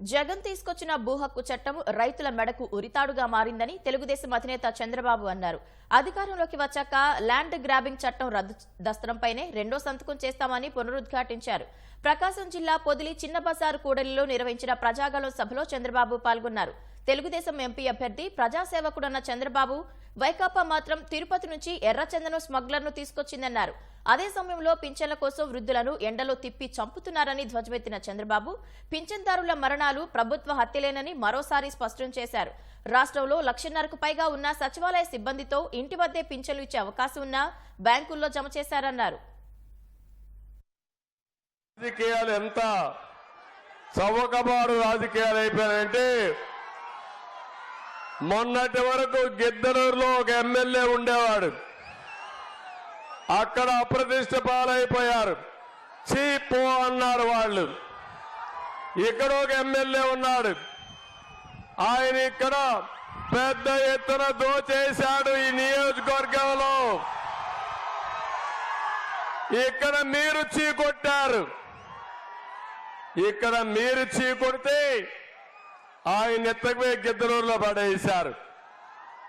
జగన్ తీసుకొచ్చిన భూ హక్కు చట్టం రైతుల మెడకు ఉరితాడుగా మారిందని తెలుగుదేశం అధినేత చంద్రబాబు అన్నారు. అధికారంలోకి వచ్చాక ల్యాండ్ గ్రాబింగ్ చట్టం రద్దు దస్త్రంపైనే రెండో సంతకం చేస్తామని పునరుద్ఘాటించారు. ప్రకాశం జిల్లా పొదిలి చిన్న బజారు కూడలిలో నిర్వహించిన ప్రజాగళం సభలో చంద్రబాబు పాల్గొన్నారు. తెలుగుదేశం ఎంపీ అభ్యర్థి ప్రజాసేవకుడన్న చంద్రబాబు వైకాపా మాత్రం తిరుపతి నుంచి ఎర్రచందనం స్మగ్లర్ను తీసుకొచ్చిందన్నారు. అదే సమయంలో పింఛన్ల కోసం వృద్ధులను ఎండలో తిప్పి చంపుతున్నారని ధ్వజమెత్తిన చంద్రబాబు పింఛన్దారుల మరణాలు ప్రభుత్వ హత్యలేనని మరోసారి స్పష్టం చేశారు. రాష్ట్రంలో లక్షన్నరకు పైగా ఉన్న సచివాలయ సిబ్బందితో ఇంటి వద్దే పింఛన్లు ఇచ్చే అవకాశం ఉన్నా బ్యాంకుల్లో జమ చేశారన్నారు. రాజకీయాలు ఎంత చౌకబారు రాజకీయాలు అయిపోయాయంటే మొన్నటి వరకు గిద్దలూరులో ఒక ఎమ్మెల్యే ఉండేవాడు. అక్కడ అప్రతిష్ట పాలైపోయారు. చీపో అన్నారు వాళ్ళు. ఇక్కడ ఒక ఎమ్మెల్యే ఉన్నాడు. ఆయన ఇక్కడ పెద్ద ఎత్తున దోచేశాడు ఈ నియోజకవర్గంలో. ఇక్కడ మీరు చీకొట్టారు. ఇక్కడ మీరు చీకొడితే ఆయన ఎత్తకపోయి గిద్దలూరులో పడేశారు.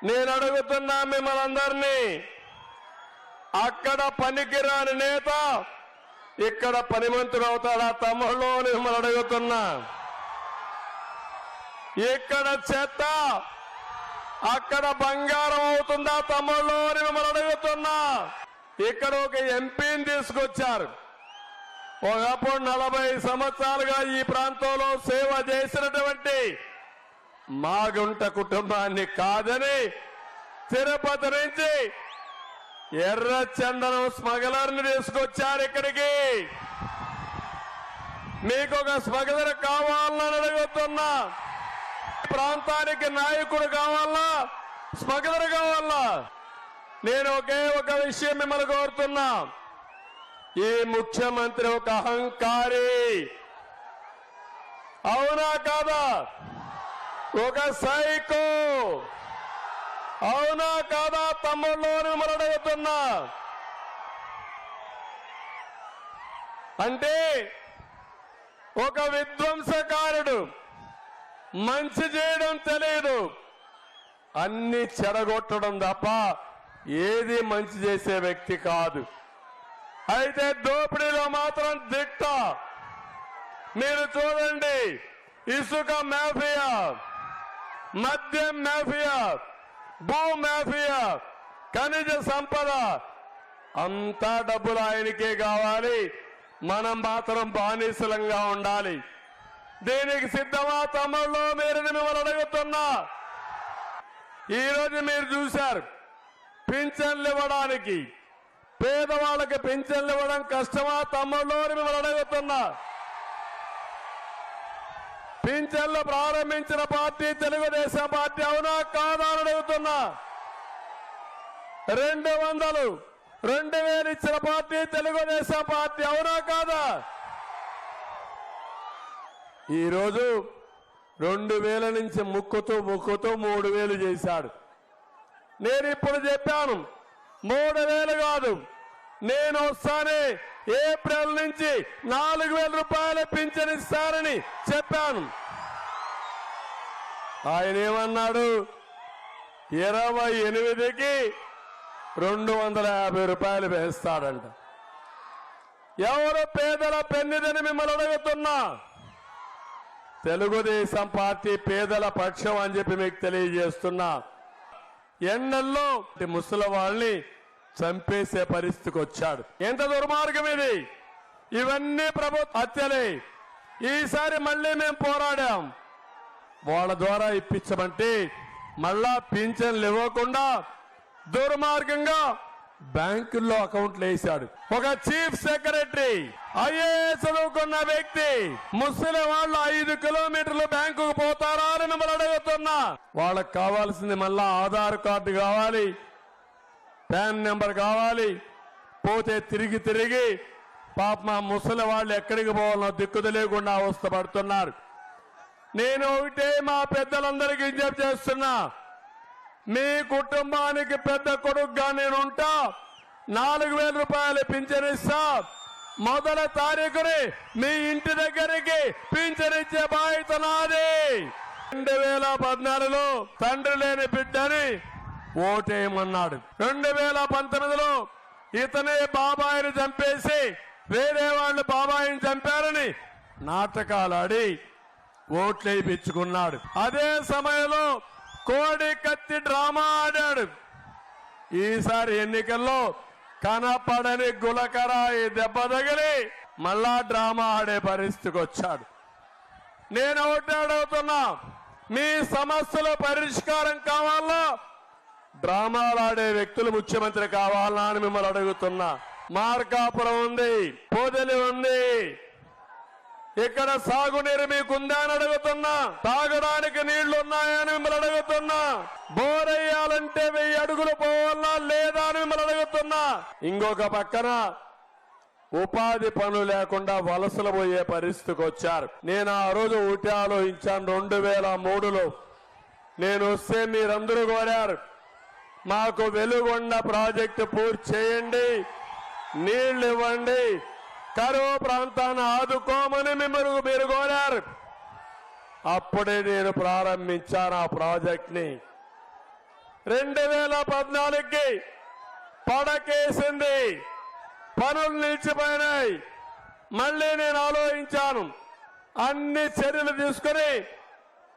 నేను అడుగుతున్నా మిమ్మల్ని అందరినీ అక్కడ పనికిరాని నేత ఇక్కడ పనిమంతుడు అవుతాడా తమ్ముళ్ళు మిమ్మల్ని అడుగుతున్నా. ఇక్కడ చెత్త అక్కడ బంగారం అవుతుందా తమ్ముళ్ళు మిమ్మల్ని అడుగుతున్నా. ఇక్కడ ఒక ఎంపీని తీసుకొచ్చారు. ఒకప్పుడు నలభై సంవత్సరాలుగా ఈ ప్రాంతంలో సేవ చేసినటువంటి మాగుంట కుటుంబాన్ని కాదని తిరుపతి నుంచి ఎర్ర చందనం స్మగ్లర్ని తీసుకొచ్చారు ఇక్కడికి. మీకు ఒక స్మగ్లర్ కావాలని అడుగుతున్నా. ప్రాంతానికి నాయకుడు కావాలా? స్మగ్లర్ కావాలా? నేను ఒకే ఒక విషయం మిమ్మల్ని కోరుతున్నా. ఈ ముఖ్యమంత్రి ఒక అహంకారి. అవునా కాదా? ఒక సైకో. అవునా కాదా? తమ్ముళ్ళు మరడవుతున్నా అంటే ఒక విధ్వంసకారుడు. మంచి చేయడం తెలియదు. అన్ని చెడగొట్టడం తప్ప ఏది మంచి చేసే వ్యక్తి కాదు. అయితే దోపిడీలో మాత్రం దిట్ట. మీరు చూడండి ఇసుక మాఫియా మద్యం మాఫియా భూ మాఫియా ఖనిజ సంపద అంతా డబ్బులు ఆయనకే కావాలి. మనం మాత్రం బానిసలంగా ఉండాలి. దీనికి సిద్ధమా తమ్ముళ్ళు? మీరు మిమ్మల్ని అడుగుతున్నా. ఈరోజు మీరు చూశారు పింఛన్లు ఇవ్వడానికి పేదవాళ్ళకి పింఛన్లు ఇవ్వడం కష్టమా? తమ్ముళ్ళు అని మిమ్మల్ని అడుగుతున్నా పింఛన్లు ప్రారంభించిన పార్టీ తెలుగుదేశం పార్టీ అవునా కాదా అని అడుగుతున్నా. రెండు వందలు రెండు వేలు ఇచ్చిన పార్టీ తెలుగుదేశం పార్టీ అవునా కాదా? ఈరోజు రెండు వేల నుంచి ముక్కుతూ ముక్కుతూ మూడు వేలు చేశాడు. నేను ఇప్పుడు చెప్పాను మూడు వేలు కాదు. నేను వస్తానే ఏప్రిల్ నుంచి నాలుగు వేల రూపాయలు పింఛన్ ఇస్తానని చెప్పాను. ఆయన ఏమన్నాడు? ఇరవై ఎనిమిదికి రెండు వందల యాభై రూపాయలు వేస్తాడంట. ఎవరు పేదల పెన్నిదని మిమ్మల్ని అడుగుతున్నా? తెలుగుదేశం పార్టీ పేదల పక్షం అని చెప్పి మీకు తెలియజేస్తున్నా. ఎండల్లో ముసలి వాళ్ళని చంపేసే పరిస్థితికి వచ్చాడు. ఎంత దుర్మార్గం ఇది? ఇవన్నీ ప్రభుత్వ హత్యలే. ఈసారి మళ్ళీ మేము పోరాడాం. వాళ్ళ ద్వారా ఇప్పించమంటే మళ్ళా పింఛన్లు ఇవ్వకుండా దుర్మార్గంగా బ్యాంకుల్లో అకౌంట్లు వేశాడు. ఒక చీఫ్ సెక్రటరీ ఐఏఎస్ చదువుకున్న వ్యక్తి ముస్లిం వాళ్ళు ఐదు కిలోమీటర్లు బ్యాంకుకు పోతారా అని మిమ్మల్ని అడుగుతున్నా. వాళ్ళకి కావాల్సింది మళ్ళా ఆధార్ కార్డు కావాలి పాన్ నెంబర్ కావాలి. పోతే తిరిగి తిరిగి పాప మా ముసలి వాళ్ళు ఎక్కడికి పోవాలనో దిక్కు తెలియకుండా అవస్థ పడుతున్నారు నేను ఒకటే మా పెద్దలందరికీ విజ్ఞప్తి చేస్తున్నా. మీ కుటుంబానికి పెద్ద కొడుకుగా నేనుంటా. నాలుగు వేల రూపాయలు పింఛనిస్తా మొదల తారీఖుని మీ ఇంటి దగ్గరికి పింఛనిచ్చే బాధ్యత నాది. రెండు వేల పద్నాలుగులో తండ్రి లేని బిడ్డని ఓటేయమన్నాడు. రెండు వేల పంతొమ్మిదిలో ఇతనే బాబాయిని చంపేసి వేరే వాళ్ళు బాబాయిని చంపారని నాటకాలు ఆడి ఓట్లేపించుకున్నాడు అదే సమయంలో కోడి కత్తి డ్రామా ఆడాడు. ఈసారి ఎన్నికల్లో కనపడని గులకరాయి దెబ్బ తగిలి మళ్ళా డ్రామా ఆడే పరిస్థితికి వచ్చాడు. నేను ఒకటి అడుగుతున్నా మీ సమస్యల పరిష్కారం కావాలా? డ్రామాలు ఆడే వ్యక్తులు ముఖ్యమంత్రి కావాలా అని మిమ్మల్ని అడుగుతున్నా. మార్కాపురం ఉంది పోదలి ఉంది ఇక్కడ సాగునీరు మీకుందా అని అడుగుతున్నా. తాగడానికి నీళ్ళున్నాయని మిమ్మల్ని అడుగుతున్నా. బోరయ్యాలంటే వెయ్యి అడుగులు పోవాలా లేదా అని మిమ్మల్ని అడుగుతున్నా. ఇంకొక పక్కన ఉపాధి పనులు లేకుండా వలసలు పోయే పరిస్థితికి వచ్చారు. నేను ఆ రోజు ఊటి ఆలోచించాను రెండు వేల మూడులో. నేను వస్తే మీరందరూ కోరారు మాకు వెలుగొండ ప్రాజెక్టు పూర్తి చేయండి నీళ్ళు ఇవ్వండి కరువు ప్రాంతాన్ని ఆదుకోమని మిమ్మల్ని మీరు కోరారు. అప్పుడే నేను ప్రారంభించాను ఆ ప్రాజెక్ట్ని. రెండు వేల పద్నాలుగుకి పడకేసింది. పనులు నిలిచిపోయినాయి. మళ్ళీ నేను ఆలోచించాను. అన్ని చర్యలు తీసుకుని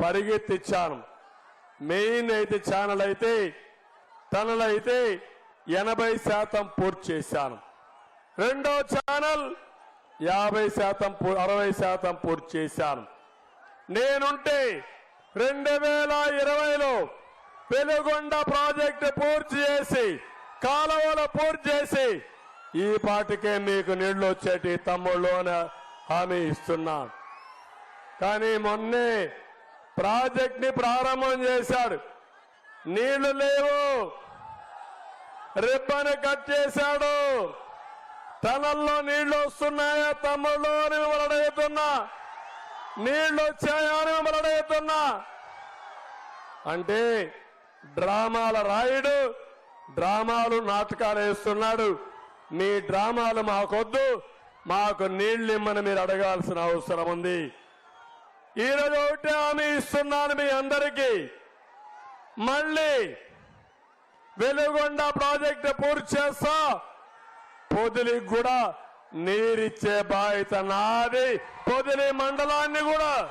పరిగెత్తిచ్చాను. మెయిన్ అయితే ఛానల్ అయితే టనల్ అయితే ఎనభై శాతం పూర్తి చేశాను. రెండో ఛానల్ యాభై శాతం పూ- అరవై శాతం పూర్తి చేశాను. నేనుంటే రెండు వేల ఇరవైలో పెనుగొండ ప్రాజెక్టు పూర్తి చేసి కాలువలు పూర్తి చేసి ఈ పాటికే మీకు నీళ్ళు వచ్చేటి తమ్ముళ్ళు హామీ ఇస్తున్నాను కానీ మొన్నే ప్రాజెక్ట్ని ప్రారంభం చేశాడు. నీళ్ళు లేవు. రిబ్బన్ కట్ చేశాడు. టనల్లో నీళ్ళు వస్తున్నాయా తమ్ముళ్ళు? అని మిమ్మల్ని అడుగుతున్నా నీళ్ళు వచ్చాయా? అని మిమ్మల్ని అడుగుతున్నా అంటే డ్రామాల రాయుడు డ్రామాలు నాటకాలు వేస్తున్నాడు. మీ డ్రామాలు మాకొద్దు. మాకు నీళ్ళు ఇమ్మని మీరు అడగాల్సిన అవసరం ఉంది. ఈరోజు ఒకటి హామీ ఇస్తున్నాను మీ అందరికీ. మళ్ళీ వెలుగొండ ప్రాజెక్టు పూర్తి చేస్తా. పొదిలికి కూడా నీరిచ్చే బాధ్యత నాది. పొదిలి మండలాన్ని కూడా.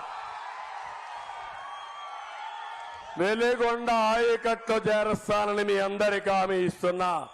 వెలిగొండ ఆయకట్లో చేరుస్తానని మీ అందరికీ హామీ ఇస్తున్నా.